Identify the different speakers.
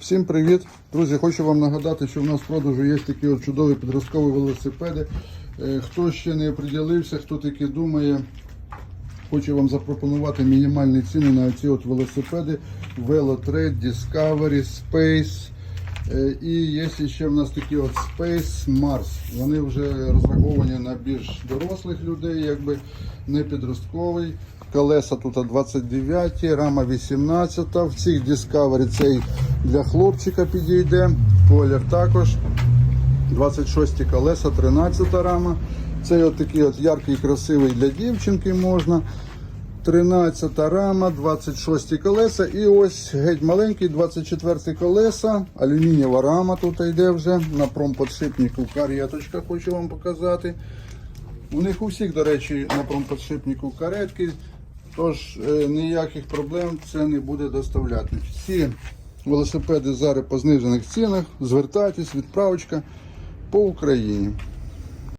Speaker 1: Всім привіт! Друзі, хочу вам нагадати, що в нас в продажу є такі от чудові підросткові велосипеди. Е, Хто ще не оприділився, хто таки думає, хочу вам запропонувати мінімальні ціни на ці от велосипеди Velotrade, Discovery, Space. Е, І є ще в нас такі от Space Mars. Вони вже розраховані на більш дорослих людей, якби не підростковий. Колеса тут 29, рама 18. В цих Discovery цей для хлопчика підійде. Колір також. 26 колеса, 13 рама. Цей от такий от яркий, красивий для дівчинки можна. 13 рама, 26 колеса. І ось геть маленький, 24 колеса. Алюмінієва рама тут йде вже. На промподшипнику кареточка хочу вам показати. У них у всіх, до речі, на промподшипнику каретки. Тож е, ніяких проблем це не буде доставляти. Всі велосипеди зараз по знижених цінах. Звертайтесь, відправочка по Україні.